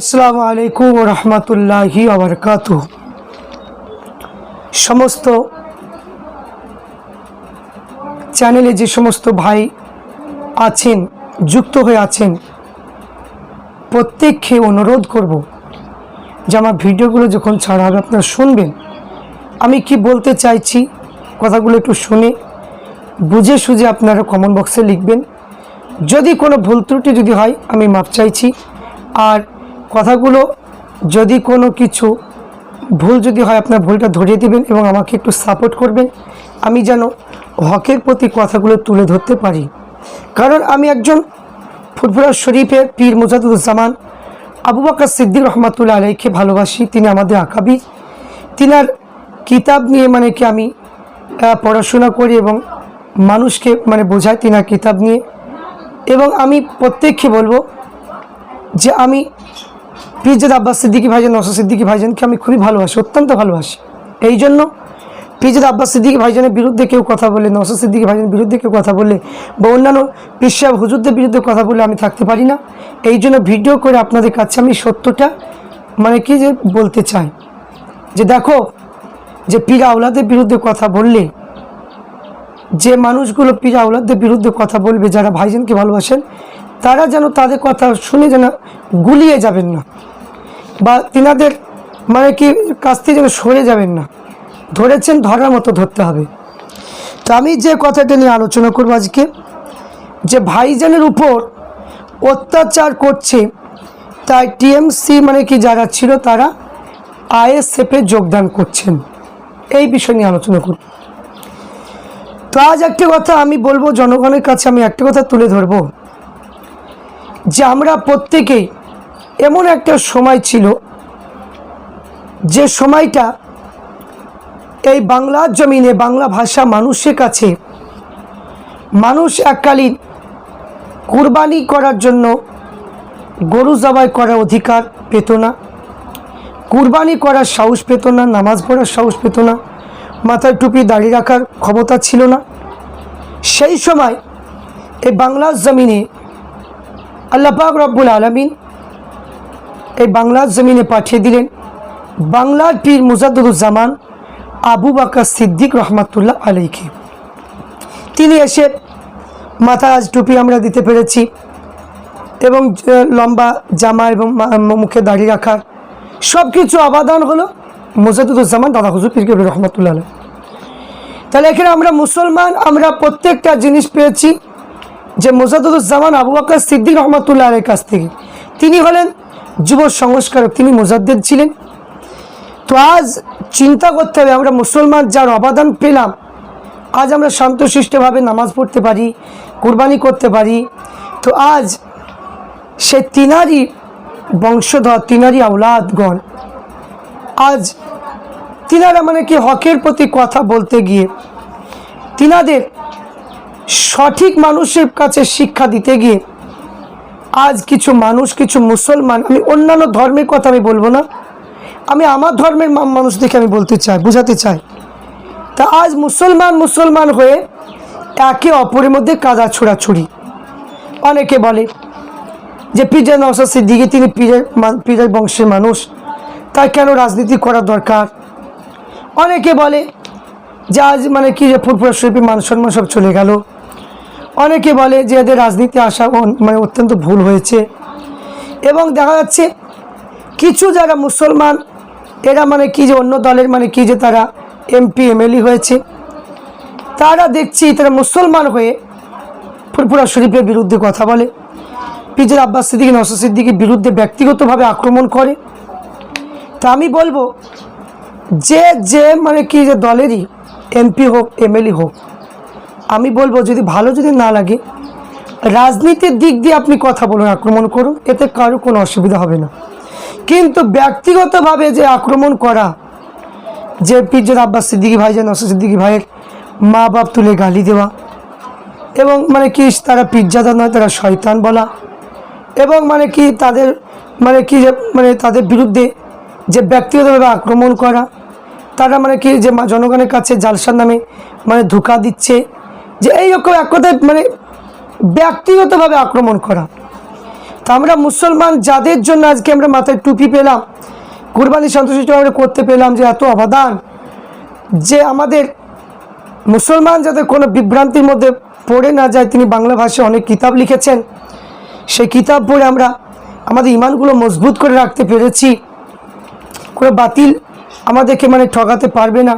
আসসালামু আলাইকুম রহমতুল্লাহি আবরকাত সমস্ত চ্যানেলে যে সমস্ত ভাই আছেন, যুক্ত হয়ে আছেন, প্রত্যেককে অনুরোধ করব যে আমার ভিডিওগুলো যখন ছাড়া হবে আপনারা শুনবেন। আমি কি বলতে চাইছি, কথাগুলো একটু শুনে বুঝে সুঝে আপনারা কমেন্ট বক্সে লিখবেন। যদি কোনো ভুল ত্রুটি যদি হয়, আমি মাপ চাইছি। আর কথাগুলো যদি কোনো কিছু ভুল যদি হয়, আপনার ভুলটা ধরিয়ে দেবেন এবং আমাকে একটু সাপোর্ট করবেন। আমি যেন হকের প্রতি কথাগুলো তুলে ধরতে পারি। কারণ আমি একজন ফুটফুরা শরীফের পীর মুজাদুজ্জামান। আবু বাক্কা সিদ্দিক রহমাতুল্লাহ আলাইকে ভালোবাসি, তিনি আমাদের আঁকাবি। তিনার কিতাব নিয়ে মানে কি আমি পড়াশোনা করি এবং মানুষকে মানে বোঝাই তিনার কিতাব নিয়ে। এবং আমি প্রত্যেককে বলব যে আমি পিজাদ আব্বাস সিদ্দিকি ভাইজান নসর সিদ্দিকি ভাইজানকে আমি খুবই ভালোবাসি, অত্যন্ত ভালোবাসি। এই জন্য পিজাদ আব্বাস সিদ্দিকি ভাইজানের বিরুদ্ধে কেউ কথা বলে নসর সিদ্দিকি ভাইজানের বিরুদ্ধে কেউ কথা বলে, বা অন্যান্য পিসাব হুজুরদের বিরুদ্ধে কথা বলে আমি থাকতে পারি না। এই জন্য ভিডিও করে আপনাদের কাছে আমি সত্যটা মানে কি যে বলতে চাই, যে দেখো, যে পীর আওলাদের বিরুদ্ধে কথা বললে, যে মানুষগুলো পীর আওলাদের বিরুদ্ধে কথা বলবে, যারা ভাইজানকে ভালোবাসেন, তারা যেন তাদের কথা শুনে যেন গুলিয়ে যাবেন না। বা তিনাদের মানে কি কাছ থেকে যেন সরে যাবেন না। ধরেছেন ধরার মতো ধরতে হবে। তো আমি যে কথাটা নিয়ে আলোচনা করব আজকে, যে ভাইজানের উপর অত্যাচার করছে, তাই টিএমসি মানে কি যারা ছিল, তারা আইএসএফে যোগদান করছেন। এই বিষয় নিয়ে আলোচনা করব। তো আজ একটা কথা আমি বলব, জনগণের কাছে আমি একটা কথা তুলে ধরবো। যে আমরা প্রত্যেকেই এমন একটা সময় ছিল যে সময়টা এই বাংলার জমিনে বাংলা ভাষা মানুষের কাছে মানুষ এককালীন কুরবানি করার জন্য গরু জবাই করার অধিকার পেত না, কুরবানি করার সাহস পেত না, নামাজ পড়ার সাহস পেত না, মাথায় টুপি দাঁড়িয়ে রাখার ক্ষমতা ছিল না। সেই সময় এই বাংলার জমিনে আল্লাহ পাক রব্বুল আলমিন এই বাংলার জমিনে পাঠিয়ে দিলেন বাংলার পীর মুজাদুজ্জামান আবু বাকর সিদ্দিক রহমাতুল্লাহ আলাইকে তিনি এসে আজ টুপি আমরা দিতে পেরেছি এবং লম্বা জামা এবং মুখে দাড়ি রাখার সব কিছু আবাদান হলো মুজাদুজ্জামান দাদা হুজুর পীর কবির রহমতুল্লাহ তাহলে এখানে আমরা মুসলমান, আমরা প্রত্যেকটা জিনিস পেয়েছি যে মোজাদুজ্জামান আবু বাকর সিদ্দিক রহমতুল্লাহ আলের কাছ থেকে। তিনি হলেন যুব সংস্কারক তিনি মোজাদ্দেদ ছিলেন। তো আজ চিন্তা করতে হবে, আমরা মুসলমান যার অবদান পেলাম, আজ আমরা শান্তশিষ্টভাবে নামাজ পড়তে পারি, কুরবানি করতে পারি। তো আজ সে তিনারই বংশধর, তিনারই আউলাদগণ আজ তিনারা মানে কি হকের প্রতি কথা বলতে গিয়ে, তিনাদের সঠিক মানুষের কাছে শিক্ষা দিতে গিয়ে আজ কিছু মানুষ, কিছু মুসলমান, আমি অন্যান্য ধর্মের কথা আমি বলব না। আমি আমার ধর্মের মা- মানুষদেরকে আমি বলতে চাই, বোঝাতে চাই। তা আজ মুসলমান মুসলমান হয়ে একে অপরের মধ্যে কাদা ছোড়াছুড়ি। অনেকে বলে যে পিজা নওসাদ সিদ্দিকি তিনি মা- পীরের বংশের মানুষ, তাই কেন রাজনীতি করা দরকার? অনেকে বলে যে আজ মানে কি যে ফুরফুরা শরীফের মান সম্মান সব চলে গেল। অনেকে বলে যে এদের রাজনীতি আসা মানে অত্যন্ত ভুল হয়েছে। এবং দেখা যাচ্ছে কিছু যারা মুসলমান, এরা মানে কি যে অন্য দলের মানে কি যে তারা এমপি, এমএলএ হয়েছে, তারা দেখছি তারা মুসলমান হয়ে ফুরফুরা শরীফের বিরুদ্ধে কথা বলে। পিজের আব্বাস সিদ্দিকি নসর সিদ্দিকির বিরুদ্ধে ব্যক্তিগতভাবে আক্রমণ করে। তা আমি বলব, যে যে মানে কি যে দলেরই এমপি হোক, এমএলএ হোক আমি বলব যদি ভালো যদি না লাগে, রাজনীতির দিক দিয়ে আপনি কথা বলুন, আক্রমণ করুন, এতে কারও কোনো অসুবিধা হবে না। কিন্তু ব্যক্তিগতভাবে যে আক্রমণ করা, যে পিজের আব্বাস সিদ্দিকি ভাই, যে নসর সিদ্দিকি ভাইয়ের মা বাপ তুলে গালি দেওয়া, এবং মানে কি তারা পিজ্জাদা নয়, তারা শয়তান বলা, এবং মানে কি তাদের মানে কি যে মানে তাদের বিরুদ্ধে যে ব্যক্তিগতভাবে আক্রমণ করা, তারা মানে কি যে জনগণের কাছে জালসার নামে মানে ধোকা দিচ্ছে যে এই রকম এক কথায় মানে ব্যক্তিগতভাবে আক্রমণ করা। তা আমরা মুসলমান যাদের জন্য আজকে আমরা মাথায় টুপি পেলাম, কুরবানি সন্তুষ্ট আমরা করতে পেলাম যে এত অবদান, যে আমাদের মুসলমান যাতে কোনো বিভ্রান্তির মধ্যে পড়ে না যায়, তিনি বাংলা ভাষায় অনেক কিতাব লিখেছেন। সেই কিতাব পড়ে আমরা আমাদের ইমানগুলো মজবুত করে রাখতে পেরেছি। কোনো বাতিল আমাদেরকে মানে ঠকাতে পারবে না।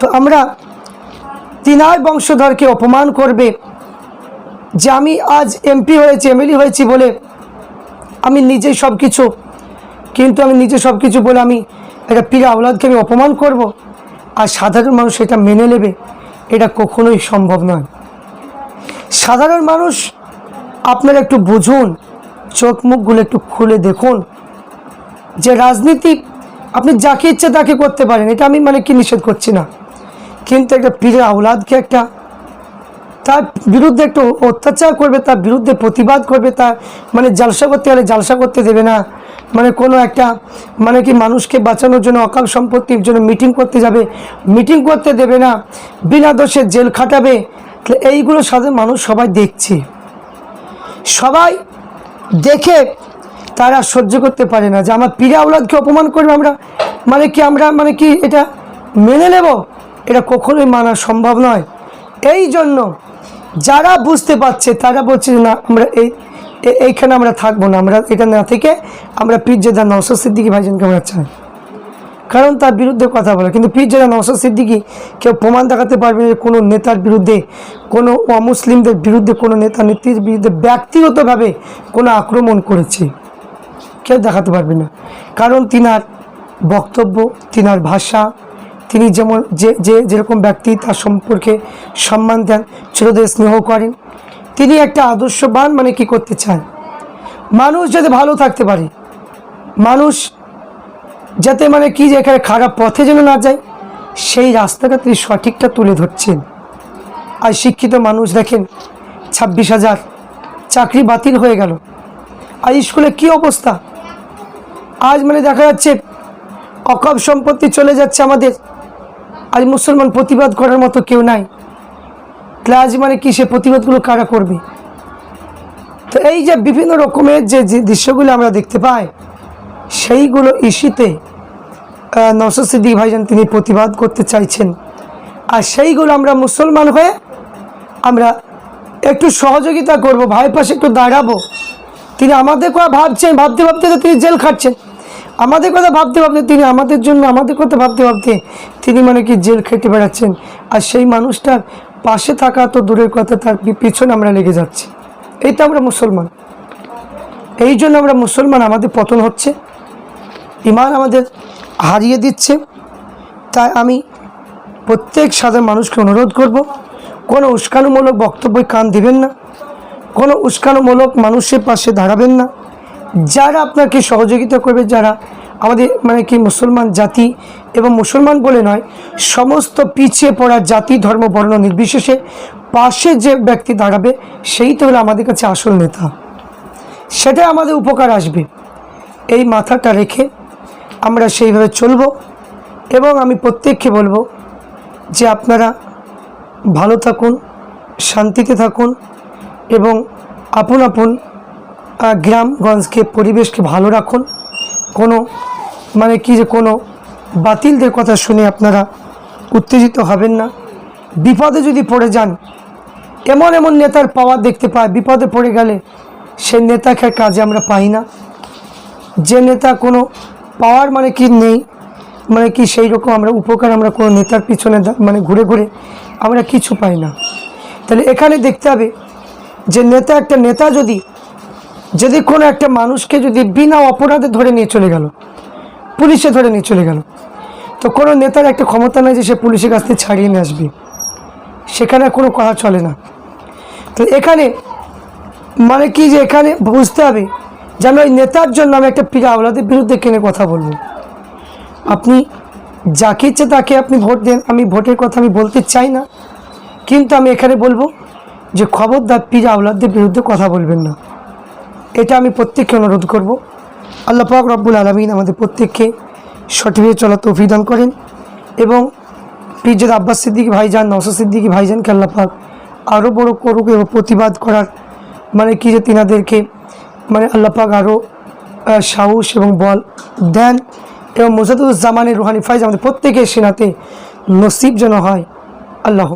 তো আমরা তিনার বংশধরকে অপমান করবে। যে আমি আজ এমপি হয়েছি এমএলএ হয়েছি বলে আমি নিজেই সব কিছু কিন্তু আমি নিজে সব কিছু বলে আমি একটা পীর আওলাদকে আমি অপমান করব। আর সাধারণ মানুষ এটা মেনে নেবে, এটা কখনোই সম্ভব নয়। সাধারণ মানুষ, আপনারা একটু বুঝুন, চোখ মুখগুলো একটু খুলে দেখুন যে রাজনীতি, আপনি যাকে ইচ্ছে তাকে করতে পারেন, এটা আমি মানে কি নিষেধ করছি না। কিন্তু একটা পীরের আওলাদকে একটা তার বিরুদ্ধে একটু অত্যাচার করবে, তার বিরুদ্ধে প্রতিবাদ করবে, তার মানে জালসা করতে গেলে জালসা করতে দেবে না। মানে কোনো একটা মানে কি মানুষকে বাঁচানোর জন্য, অকাল সম্পত্তির জন্য মিটিং করতে যাবে মিটিং করতে দেবে না, বিনা দোষে জেল খাটাবে। এইগুলো সাধারণ মানুষ সবাই দেখছে। সবাই দেখে তারা সহ্য করতে পারে না যে আমার পীরে আওলাদকে অপমান করবে আমরা মানে কি আমরা মানে কি এটা মেনে নেব? এটা কখনোই মানা সম্ভব নয়। এই জন্য যারা বুঝতে পারছে, তারা বলছে না, আমরা এই এইখানে আমরা থাকব না। আমরা এটা না থেকে আমরা পীরজাদা নওসর সিদ্দিকি ভাইজানকে আমরা চাই। কারণ তার বিরুদ্ধে কথা বলে। কিন্তু পীরজাদা নওসর সিদ্দিকি কেউ প্রমাণ দেখাতে পারবে যে কোনো নেতার বিরুদ্ধে, কোনো অমুসলিমদের বিরুদ্ধে, কোনো নেতা নেত্রীর বিরুদ্ধে ব্যক্তিগতভাবে কোনো আক্রমণ করেছে। কেউ দেখাতে পারবে না। কারণ তিনার বক্তব্য, তিনার ভাষা তিনি যেমন যে যে যেরকম ব্যক্তি তার সম্পর্কে সম্মান দেন, ছোটদের স্নেহ করেন, তিনি একটা আদর্শবান মানে কি করতে চান মানুষ যাতে ভালো থাকতে পারে, মানুষ যাতে মানে কি যে এখানে খারাপ পথে যেন না যায়, সেই রাস্তাটা তিনি সঠিকটা তুলে ধরছেন। আর শিক্ষিত মানুষ দেখেন, ছাব্বিশ হাজার চাকরি বাতিল হয়ে গেল। আর স্কুলে কি অবস্থা? আজ মানে দেখা যাচ্ছে অকব সম্পত্তি চলে যাচ্ছে আমাদের। আজ মুসলমান প্রতিবাদ করার মতো কেউ নাই। তাহলে আজ মানে কি সে প্রতিবাদগুলো কারা করবে? তো এই যে বিভিন্ন রকমের যে দৃশ্যগুলো আমরা দেখতে পাই, সেইগুলো ইস্যুতে নসর সিদ্দিক ভাইজান তিনি প্রতিবাদ করতে চাইছেন। আর সেইগুলো আমরা মুসলমান হয়ে আমরা একটু সহযোগিতা করব ভাই পাশে একটু দাঁড়াবো। তিনি আমাদের ভাবছেন, ভাবতে ভাবতে তিনি জেল খাটছেন। আমাদের কথা ভাবতে ভাবতে তিনি আমাদের জন্য আমাদের কথা ভাবতে ভাবতে তিনি মানে কি জেল খেটে বেড়াচ্ছেন। আর সেই মানুষটার পাশে থাকা তো দূরের কথা তার পিছনে আমরা লেগে যাচ্ছি। তো আমরা মুসলমান। এই জন্য আমরা মুসলমান আমাদের পতন হচ্ছে। ইমান আমাদের হারিয়ে দিচ্ছে। তাই আমি প্রত্যেক সাধারণ মানুষকে অনুরোধ করব, কোনো উস্কানুমূলক বক্তব্যে কান দিবেন না। কোনো উস্কানুমূলক মানুষের পাশে দাঁড়াবেন না। যারা আপনাকে সহযোগিতা করবে, যারা আমাদের মানে কি মুসলমান জাতি এবং মুসলমান বলে নয়, সমস্ত পিছিয়ে পড়া জাতি, ধর্ম, বর্ণ নির্বিশেষে পাশে যে ব্যক্তি দাঁড়াবে, সেই তো হলো আমাদের কাছে আসল নেতা। সেটাই আমাদের উপকার আসবে। এই মাথাটা রেখে আমরা সেইভাবে চলব এবং আমি প্রত্যেককে বলব যে আপনারা ভালো থাকুন, শান্তিতে থাকুন এবং আপন আপন গ্রামগঞ্জকে, পরিবেশকে ভালো রাখুন। কোনো মানে কি যে কোনো বাতিলদের কথা শুনে আপনারা উত্তেজিত হবেন না। বিপদে যদি পড়ে যান, এমন এমন নেতার পাওয়ার দেখতে পায়, বিপদে পড়ে গেলে সে নেতাকে কাজে আমরা পাই না। যে নেতা কোনো পাওয়ার মানে কি নেই মানে কি সেই রকম আমরা উপকার আমরা কোনো নেতার পিছনে মানে ঘুরে ঘুরে আমরা কিছু পাই না। তাহলে এখানে দেখতে হবে যে নেতা একটা নেতা যদি যদি কোনো একটা মানুষকে যদি বিনা অপরাধে ধরে নিয়ে চলে গেল, পুলিশে ধরে নিয়ে চলে গেল, তো কোনো নেতার একটা ক্ষমতা নেই যে সে পুলিশের কাছ থেকে ছাড়িয়ে নিয়ে আসবে। সেখানে কোনো কথা চলে না। তো এখানে মানে কি যে এখানে বুঝতে হবে, যেন ওই নেতার জন্য আমি একটা পীর আওলাদের বিরুদ্ধে কেনে কথা বলব। আপনি যাকে ইচ্ছে তাকে আপনি ভোট দেন, আমি ভোটের কথা আমি বলতে চাই না। কিন্তু আমি এখানে বলব যে খবরদার পীর আওলাদের বিরুদ্ধে কথা বলবেন না। এটা আমি প্রত্যেককে অনুরোধ করব। আল্লাহ পাক রব্বুল আলমিন আমাদের প্রত্যেককে সঠিকভাবে চলা তৌফিক দান করেন এবং পীরজাদ আব্বাস সিদ্দিকী ভাইজান নসর সিদ্দিকী ভাইজানকে আল্লাহ পাক আরও বড় করুক এবং প্রতিবাদ করার মানে কি যে তিনাদেরকে মানে আল্লাপাক আরও সাহস এবং বল দেন এবং মোজাদুজ্জামানের রুহানি ফাইজ আমাদের প্রত্যেকের সেনাতে নসিব যেন হয়। আল্লাহ